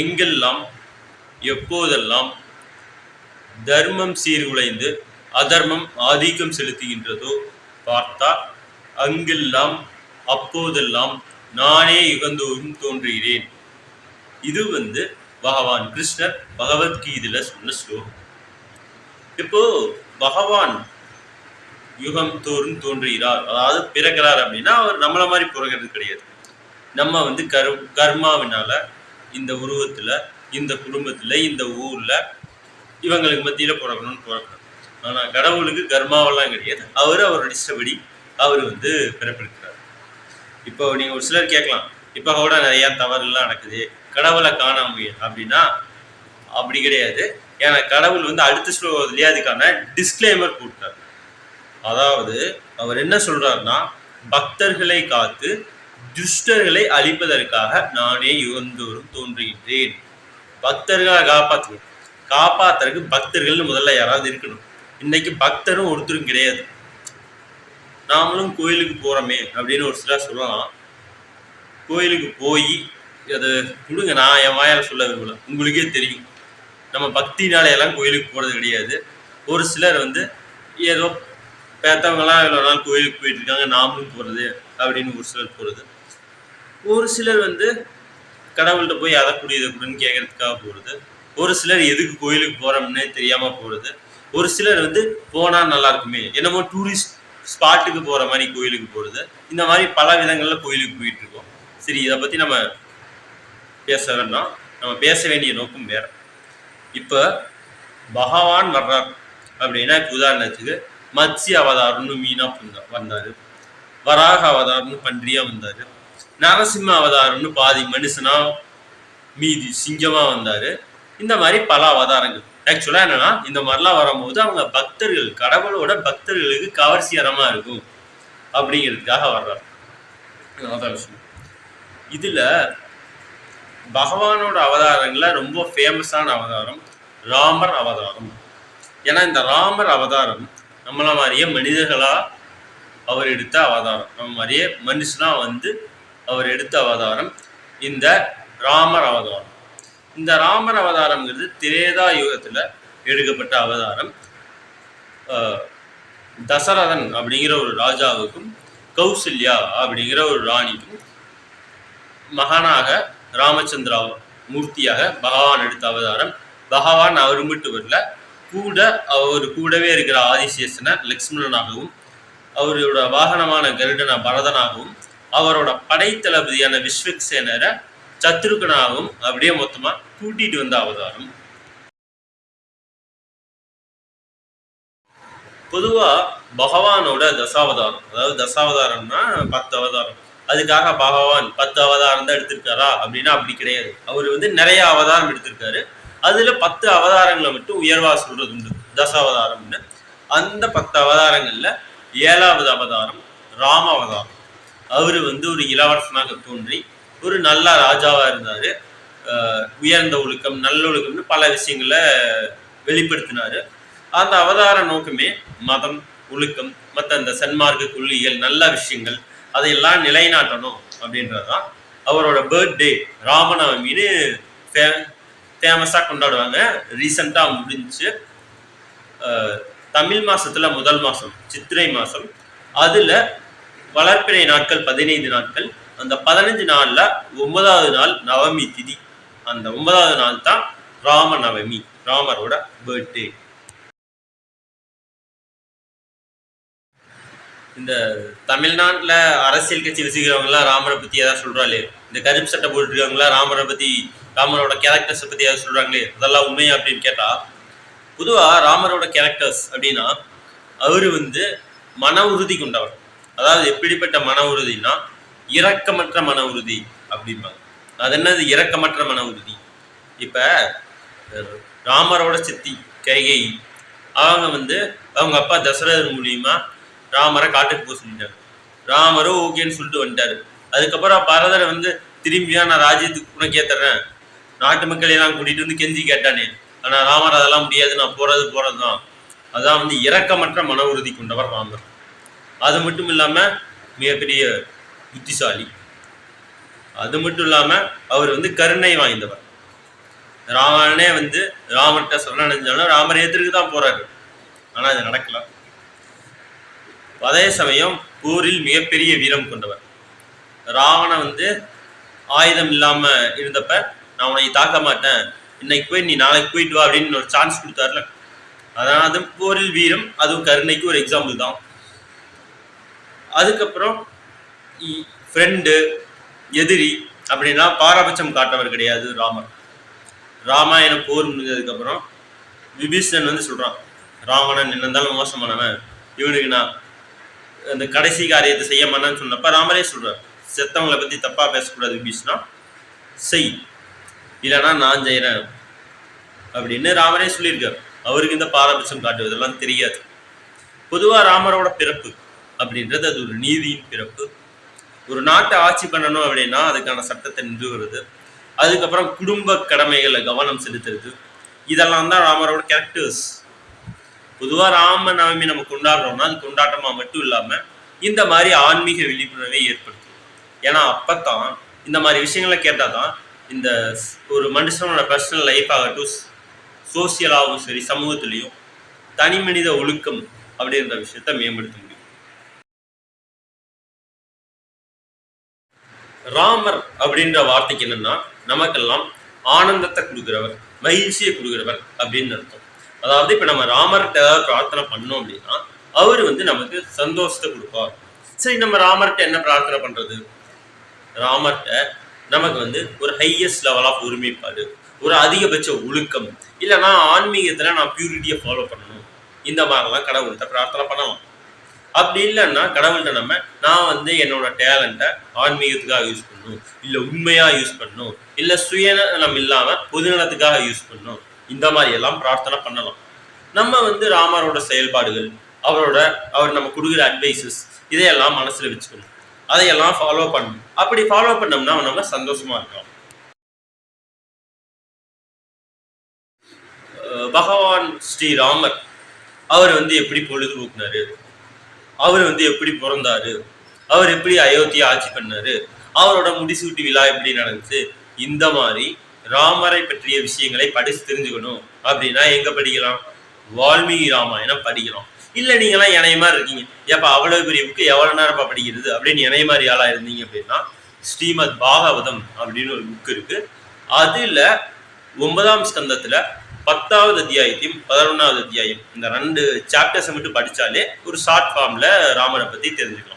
எங்கெல்லாம் எப்போதெல்லாம் தர்மம் சீர்குலைந்து அதர்மம் ஆதிக்கம் செலுத்துகின்றதோ பார்த்தா அங்கெல்லாம் அப்போதெல்லாம் நானே யுகந்தோறும் தோன்றுகிறேன். இது வந்து பகவான் கிருஷ்ணர் பகவத்கீதையில் சொன்ன ஸ்லோகம். இப்போ பகவான் யுகம் தோறும் தோன்றுகிறார். அதாவது பிறக்கிறார் அப்படின்னா அவர் நம்மளை மாதிரி பிறக்கிறது கிடையாது. நம்ம வந்து கர் கர்மாவினால இந்த உருவத்தில் இந்த குடும்பத்தில் இந்த ஊரில் இவங்களுக்கு மத்தியில் பிறக்கணும்னு பிறக்கணும். ஆனால் கடவுளுக்கு கர்மாவெல்லாம் கிடையாது. அவர் அவரோட இஷ்டப்படி அவர் வந்து பிறப்பெடுக்கிறார் இப்போ நீங்கள் ஒரு சிலர் கேட்கலாம் இப்போ கூட நிறையா தவறுலாம் நடக்குது. கடவுளை காணாம அப்படின்னா அப்படி கிடையாது. ஏன்னா கடவுள் வந்து அடுத்த ஸ்லோகத்துலேயே அதுக்கான டிஸ்க்ளைமர் போட்டார். அதாவது அவர் என்ன சொல்கிறாருன்னா பக்தர்களை காத்து துஷ்டர்களை அழிப்பதற்காக நானே யுகந்தோறும் தோன்றுகின்றேன். பக்தர்களை காப்பாற்றணும் காப்பாத்துறதுக்கு பக்தர்கள்னு முதல்ல யாராவது இருக்கணும். இன்னைக்கு பக்தரும் ஒருத்தரும் கிடையாது. நாமளும் கோயிலுக்கு போகிறோமே அப்படின்னு ஒரு சிலர் சொல்லலாம். கோயிலுக்கு போய் அது கொடுங்க நான் என் வாயால் சொல்ல விரும்பல. உங்களுக்கே தெரியும். நம்ம பக்தினால எல்லாம் கோயிலுக்கு போகிறது கிடையாது. ஒரு சிலர் வந்து ஏதோ பெற்றவங்களாம் இவ்வளோ நாள் கோயிலுக்கு போயிட்டு இருக்காங்க நாமளும் போகிறது அப்படின்னு ஒரு சிலர் போகிறது ஒரு சிலர் வந்து கடவுள்கிட்ட போய் அதை கூடிய இதை கேட்கறதுக்காக போகிறது ஒரு சிலர் எதுக்கு கோயிலுக்கு போகிறோம்னே தெரியாமல் போகிறது ஒரு சிலர் வந்து போனால் நல்லா இருக்குமே. என்னமோ டூரிஸ்ட் ஸ்பாட்டுக்கு போகிற மாதிரி கோயிலுக்கு போகிறது இந்த மாதிரி பல விதங்களில் கோயிலுக்கு போயிட்டு இருக்கோம். சரி இதை பற்றி நம்ம பேச வேண்டாம். நம்ம பேச வேண்டிய நோக்கம் வேற. இப்போ பகவான் வர்றார் அப்படின்னா இப்போ உதாரணத்துக்கு மத்ஸ்ய அவதாரம்னு மீனாக வந்தார். வராக அவதாரம்னு பன்றியாக வந்தார். நரசிம்ம அவதாரம்னு பாதி மனுஷனா மீதி சிங்கமா வந்தாரு. இந்த மாதிரி பல அவதாரங்கள். ஆக்சுவலா என்னன்னா இந்த மாதிரிலாம் வரும்போது அவங்க பக்தர்கள் கடவுளோட பக்தர்களுக்கு கவர்ச்சிகரமா இருக்கும். அப்படிங்கிறதுக்காக வர்றார். அதான் விஷயம். இதுல பகவானோட அவதாரங்கள்ல ரொம்ப ஃபேமஸான அவதாரம் ராமர் அவதாரம். ஏன்னா இந்த ராமர் அவதாரம் நம்மள மாதிரியே மனிதர்களா அவர் எடுத்த அவதாரம். நம்ம மாதிரியே மனுஷனா வந்து அவர் எடுத்த அவதாரம் இந்த ராமர் அவதாரம். இந்த ராமர் அவதாரம்ங்கிறது திரேதா யுகத்தில் எடுக்கப்பட்ட அவதாரம். தசரதன் அப்படிங்கிற ஒரு ராஜாவுக்கும் கௌசல்யா அப்படிங்கிற ஒரு ராணிக்கும் மகானாக ராமச்சந்திரா மூர்த்தியாக பகவான் எடுத்த அவதாரம். பகவான் அவர் மட்டும் வரல. கூட அவர் கூடவே இருக்கிற ஆதிசேஷனை லக்ஷ்மணனாகவும் அவரோட வாகனமான கருடனை பரதனாகவும் அவரோட படைத்தளபதியான விஸ்வக்சேனரை சத்ருகனாகவும் அப்படியே மொத்தமா கூட்டிட்டு வந்த அவதாரம். பொதுவா பகவானோட தசாவதாரம் அதாவது தசாவதாரம்னா பத்து அவதாரம். அதுக்காக பகவான் பத்து அவதாரம் தான் எடுத்திருக்காரா அப்படின்னா அப்படி கிடையாது. அவர் வந்து நிறைய அவதாரம் எடுத்திருக்காரு. அதுல பத்து அவதாரங்களை மட்டும் உயர்வா சொல்றது உண்டு. தசாவதாரம்னு. அந்த பத்து அவதாரங்கள்ல ஏழாவது அவதாரம் ராம அவதாரம். அவர் வந்து ஒரு இளவரசனாக தோன்றி ஒரு நல்ல ராஜாவாக இருந்தார். உயர்ந்த ஒழுக்கம் நல்ல ஒழுக்கம்னு பல விஷயங்களை வெளிப்படுத்தினார். அந்த அவதார நோக்கமே மதம் ஒழுக்கம் மற்ற அந்த சன்மார்க்க கொள்கைகள் நல்ல விஷயங்கள் அதையெல்லாம் நிலைநாட்டணும் அப்படின்றதுதான் அவரோட பர்த்டே ராமநவமின்னு ஃபேமஸாக கொண்டாடுவாங்க. ரீசண்டாக முடிஞ்சு தமிழ் மாதத்தில் முதல் மாதம் சித்திரை மாதம் அதில் வளர்ப்பிறை நாட்கள் பதினைந்து நாட்கள். அந்த பதினஞ்சு நாள்ல ஒன்பதாவது நாள் நவமி திதி. அந்த ஒன்பதாவது நாள் தான் ராம நவமி ராமரோட பர்த்டே இந்த தமிழ்நாட்டுல அரசியல் கட்சி வச்சுக்கிறவங்களாம் ராமரை பத்தி ஏதாவது சொல்கிறாளே இந்த கருப்பு சட்டை போட்டுருக்கவங்களாம் ராமரை பற்றி ராமரோட கேரக்டர்ஸை பத்தி ஏதாவது சொல்றாங்களே? அதெல்லாம் உண்மையா அப்படின்னு கேட்டா பொதுவா ராமரோட கேரக்டர்ஸ் அப்படின்னா அவர் வந்து மன உறுதி கொண்டவர். அதாவது எப்படிப்பட்ட மன உறுதினா இரக்கமற்ற மன உறுதி அப்படிம்பாங்க. அது என்னது? இரக்கமற்ற மன உறுதி. இப்போ ராமரோட சித்தி கைகை அவங்க வந்து அவங்க அப்பா தசரதன் மூலியமா ராமரை காட்டுக்கு போக சொல்லிட்டாங்க. ராமரும் ஓகேன்னு சொல்லிட்டு வந்துட்டாரு. அதுக்கப்புறம் பரதரை வந்து திரும்பியா நான் ராஜ்யத்துக்கு உனக்கே தர்றேன். நாட்டு மக்களை எல்லாம் கூட்டிட்டு வந்து கெஞ்சி கேட்டானே. ஆனால் ராமர் அதெல்லாம் முடியாது. நான் போறது தான் அதான் வந்து இரக்கமற்ற மன உறுதி கொண்டவர் ராமர். அது மட்டும் இல்லாமல் மிகப்பெரிய புத்திசாலி. அது மட்டும் இல்லாமல் அவர் வந்து கருணை வாய்ந்தவர். ராவணனே வந்து ராமர்கிட்ட சொல்ல நினைஞ்சாலும் ராமர் ஏத்திற்கு தான் போறாரு. ஆனால் அது நடக்கல. அதே சமயம் போரில் மிகப்பெரிய வீரம் கொண்டவர். ராவணன் வந்து ஆயுதம் இல்லாம இருந்தப்ப நான் உன்னை தாக்க மாட்டேன். இன்னைக்கு போய் நீ நாளைக்கு போயிட்டு வா அப்படின்னு ஒரு சான்ஸ் கொடுத்தாருல. அதனால அது போரில் வீரம் அதுவும் கருணைக்கு ஒரு எக்ஸாம்பிள் தான். அதுக்கப்புறம் ஃப்ரெண்டு எதிரி அப்படின்னா பாரபட்சம் காட்டவர் கிடையாது ராமர். ராமாயண போர் முடிஞ்சதுக்கப்புறம் விபீஷணன் வந்து சொல்கிறான் ராவணன் என்ன இருந்தாலும் மோசமானவன். இவனுக்கு நான் அந்த கடைசி காரியத்தை செய்ய மாட்டேன்னு சொன்னப்ப ராமரே சொல்கிறார் செத்தவங்களை பற்றி தப்பாக பேசக்கூடாது விபீஷ்ணா. செய். இல்லைன்னா நான் செய்கிறேன் அப்படின்னு ராமரே சொல்லியிருக்கார். அவருக்கு இந்த பாரபட்சம் காட்டுவதெல்லாம் தெரியாது. பொதுவாக ராமரோட பிறப்பு அப்படின்றது அது ஒரு நீதியின் பிறப்பு. ஒரு நாட்டை ஆட்சி பண்ணணும் அப்படின்னா அதுக்கான சட்டத்தை நிறுவுறது. அதுக்கப்புறம் குடும்ப கடமைகளை கவனம் செலுத்துறது. இதெல்லாம் தான் ராமரோட கேரக்டர்ஸ் பொதுவாக ராம நவமி நம்ம கொண்டாடுறோம்னா அது கொண்டாட்டமாக மட்டும் இல்லாமல் இந்த மாதிரி ஆன்மீக விழிப்புணர்வை ஏற்படுத்தும். ஏன்னா அப்போத்தான் இந்த மாதிரி விஷயங்களை கேட்டால் தான் இந்த ஒரு மனுஷனோட பர்சனல் லைஃப் ஆகட்டும் சோசியலாகவும் சரி சமூகத்திலையும் தனி மனித ஒழுக்கம் அப்படின்ற விஷயத்த மேம்படுத்த ராமர் அப்படின்ற வார்த்தைக்கு என்னன்னா நமக்கெல்லாம் ஆனந்தத்தை கொடுக்குறவர் மகிழ்ச்சியை கொடுக்குறவர் அப்படின்னு அர்த்தம். அதாவது இப்போ நம்ம ராமர்கிட்ட ஏதாவது பிரார்த்தனை பண்ணோம் அப்படின்னா அவர் வந்து நமக்கு சந்தோஷத்தை கொடுப்பார். சரி நம்ம ராமர்கிட்ட என்ன பிரார்த்தனை பண்ணுறது ராமர்கிட்ட நமக்கு வந்து ஒரு ஹையஸ்ட் லெவல் ஆஃப் ஒருமைப்பாடு ஒரு அதிகபட்ச ஒழுக்கம் இல்லைன்னா ஆன்மீகத்தில் நான் பியூரிட்டியை ஃபாலோ பண்ணணும். இந்த மாதிரிலாம் கடவுள்கிட்ட பிரார்த்தனை பண்ணலாம். அப்படி இல்லைன்னா கடவுள்கிட்ட நம்ம நான் வந்து என்னோட டேலண்ட்டை ஆன்மீகத்துக்காக யூஸ் பண்ணணும். இல்லை உண்மையாக யூஸ் பண்ணணும். இல்லை சுயநலம் இல்லாமல் பொதுநலத்துக்காக யூஸ் பண்ணும் இந்த மாதிரி எல்லாம் பிரார்த்தனை பண்ணலாம். நம்ம வந்து ராமரோட செயல்பாடுகள் அவரோட அவர் நம்ம கொடுக்குற அட்வைசஸ் இதையெல்லாம் மனசுல வச்சுக்கணும். அதையெல்லாம் ஃபாலோ பண்ணணும். அப்படி ஃபாலோ பண்ணோம்னா நம்ம சந்தோஷமா இருக்கலாம். பகவான் ஸ்ரீராமர் அவர் வந்து எப்படி பொழுதுபோக்குனாரு? அவர் வந்து எப்படி பிறந்தாரு? அவர் எப்படி அயோத்தியை ஆட்சி பண்ணாரு? அவரோட முடிசூட்டி விழா எப்படி நடந்துச்சு? இந்த மாதிரி ராமரை பற்றிய விஷயங்களை படிச்சு தெரிஞ்சுக்கணும். அப்படின்னா எங்க படிக்கலாம்? வால்மீகி ராமாயணம் படிக்கலாம் இல்ல நீங்களாம் இணைய மாதிரி இருக்கீங்க. ஏப்பா அவ்வளவு பெரிய புக்கு எவ்வளவு நேரப்பா படிக்கிறது? அப்படின்னு இணைய மாதிரி ஆளா இருந்தீங்க அப்படின்னா ஸ்ரீமத் பாகவதம் அப்படின்னு ஒரு புக் இருக்கு. அதுல ஒன்பதாம் ஸ்கந்தத்துல பத்தாவது அத்தியாயத்தையும் பதினொன்றாவது அத்தியாயம் இந்த ரெண்டு சாப்டர்ஸை மட்டும் படித்தாலே ஒரு ஷார்ட் ஃபார்மில் ராமரை பற்றி தெரிஞ்சுக்கலாம்.